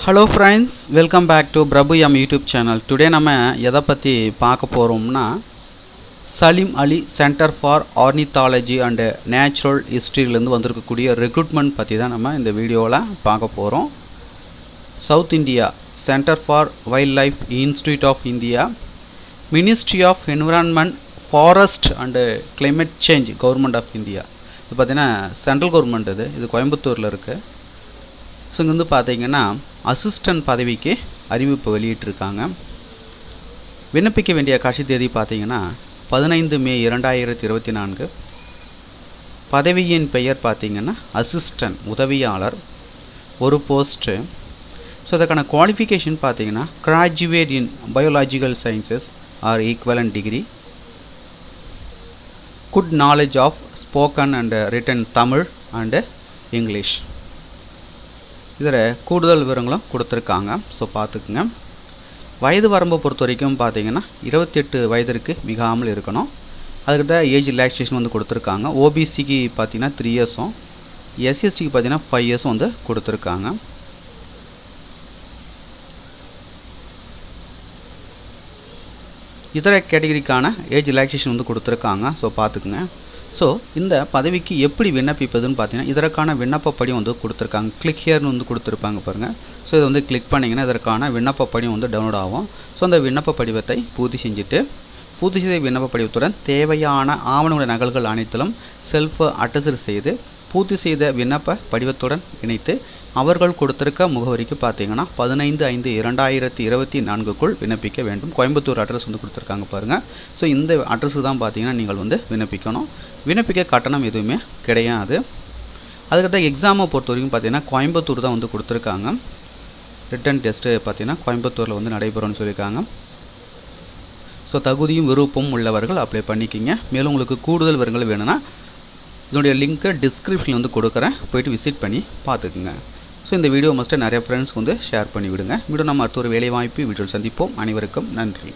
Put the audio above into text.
Hello friends welcome back to Prabhu M YouTube channel today நம்ம எதை பற்றி பார்க்க போகிறோம்னா Salim Ali centre for ornithology and natural ஹிஸ்ட்ரியிலேருந்து வந்திருக்கக்கூடிய ரெக்ரூட்மெண்ட் பற்றி தான் நம்ம இந்த வீடியோவில் பார்க்க போகிறோம் south India centre for wildlife institute of India ministry of environment forest and climate change government of India இது பார்த்திங்கன்னா சென்ட்ரல் கவர்மெண்ட் இது. இது கோயம்புத்தூரில் இருக்குது ஸோ இங்கே வந்து பார்த்தீங்கன்னா அசிஸ்டன்ட் பதவிக்கு அறிவிப்பு வெளியிட்டிருக்காங்க. விண்ணப்பிக்க வேண்டிய கட்சி தேதி பார்த்தீங்கன்னா பதினைந்து மே இரண்டாயிரத்தி இருபத்தி நான்கு பதவியின் பெயர் பார்த்தீங்கன்னா அசிஸ்டன்ட் உதவியாளர் ஒரு போஸ்ட்டு ஸோ அதற்கான குவாலிஃபிகேஷன் பார்த்தீங்கன்னா graduate in biological sciences or equivalent degree good knowledge of spoken and written Tamil and English இதில் கூடுதல் விவரங்களும் கொடுத்துருக்காங்க. ஸோ பார்த்துக்குங்க. வயது வரம்பை பொறுத்த வரைக்கும் பார்த்தீங்கன்னா இருபத்தெட்டு வயதிற்கு மிகாமல் இருக்கணும். அதுக்கு தான் ஏஜ் ரிலாக்ஸேஷன் வந்து கொடுத்துருக்காங்க. ஓபிசிக்கு பார்த்தீங்கன்னா த்ரீ இயர்ஸும் எஸ்சிஎஸ்டிக்கு பார்த்தீங்கன்னா ஃபைவ் இயர்ஸும் வந்து கொடுத்துருக்காங்க. இதர கேட்டகரிக்கான ஏஜ் ரிலாக்ஸேஷன் வந்து கொடுத்துருக்காங்க. ஸோ பார்த்துக்குங்க. ஸோ இந்த பதவிக்கு எப்படி விண்ணப்பிப்பதுன்னு பார்த்தீங்கன்னா இதற்கான விண்ணப்பப்படி வந்து கொடுத்துருக்காங்க. கிளிக் ஹியர்னு வந்து கொடுத்துருப்பாங்க பாருங்கள் ஸோ இதை வந்து கிளிக் பண்ணிங்கன்னா இதற்கான விண்ணப்பப்படி வந்து டவுன்லோட் ஆகும். ஸோ அந்த விண்ணப்ப படிவத்தை பூர்த்தி செஞ்சுட்டு பூர்த்தி செய்த விண்ணப்ப படிவத்துடன் தேவையான ஆவணங்களுடைய நகல்கள் அனைத்திலும் செல்ஃப் அட்டஸ்ட் செய்து பூர்த்தி செய்த விண்ணப்ப படிவத்துடன் இணைத்து அவர்கள் கொடுத்திருக்க முகவரிக்கு பார்த்தீங்கன்னா பதினைந்து ஐந்து இரண்டாயிரத்தி இருபத்தி நான்குக்குள் விண்ணப்பிக்க வேண்டும். கோயம்புத்தூர் அட்ரஸ் வந்து கொடுத்துருக்காங்க பாருங்கள் ஸோ இந்த அட்ரஸு தான் பார்த்தீங்கன்னா நீங்கள் வந்து விண்ணப்பிக்கணும். விண்ணப்பிக்க கட்டணம் எதுவுமே கிடையாது. அதுக்கடுத்த எக்ஸாமை பொறுத்த வரைக்கும் பார்த்தீங்கன்னா கோயம்புத்தூர் தான் வந்து கொடுத்துருக்காங்க. ரிட்டன் டெஸ்ட்டு பார்த்தீங்கன்னா கோயம்புத்தூரில் வந்து நடைபெறும்னு சொல்லியிருக்காங்க. ஸோ தகுதியும் விருப்பமும் உள்ளவர்கள் அப்ளை பண்ணிக்கிங்க. மேலும் உங்களுக்கு கூடுதல் விவரங்கள் வேணும்னா இதனுடைய லிங்க்கை டிஸ்கிரிப்ஷனில் வந்து கொடுக்குறேன். போயிட்டு விசிட் பண்ணி பார்த்துக்குங்க. ஸோ இந்த வீடியோ மஸ்ட்டு நிறைய ஃப்ரெண்ட்ஸ்க்கு வந்து ஷேர் பண்ணி விடுங்க மீண்டும் நம்ம அடுத்த ஒரு வேலைவாய்ப்பு வீடியோ சந்திப்போம். அனைவருக்கும் நன்றி.